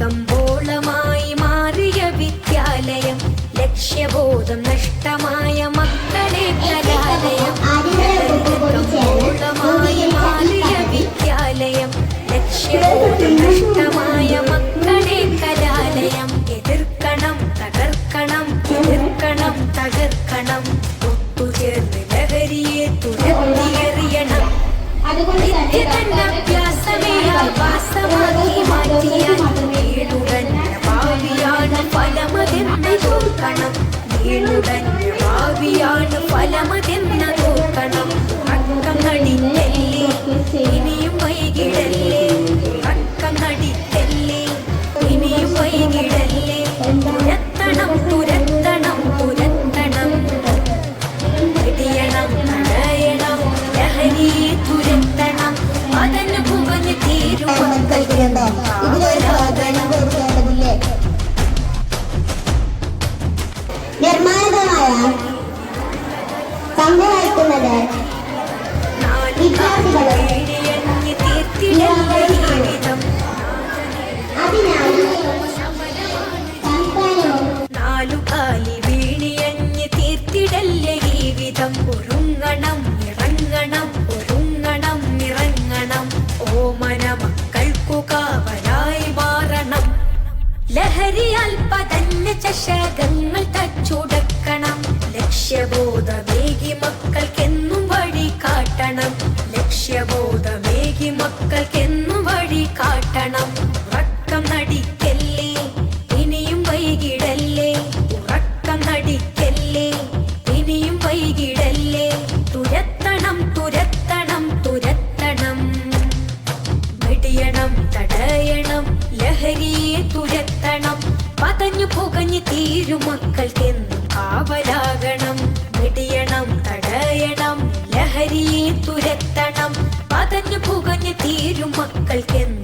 കമ്പോളമായി മാറിയ വിദ്യാലയം ലക്ഷ്യബോധം നഷ്ടമായ. ഫലമതെന്ന് ഇതിലൊരു പ്രവർത്തനം കൊടുക്കേണ്ടതില്ലേ നിർമ്മാണിതമായ സംഭവിക്കുന്നത് ലഹരിയാൽ പതഞ്ഞ ചഷകങ്ങൾ തച്ചുടക്കണം. ലക്ഷ്യബോധമേകി തീരും മക്കൾക്കെന്നും കാവലാകണം. വെടിയണം തടയണം ലഹരിയെ തുരത്തണം. പതഞ്ഞു പുകഞ്ഞു തീരും മക്കൾക്കെന്നും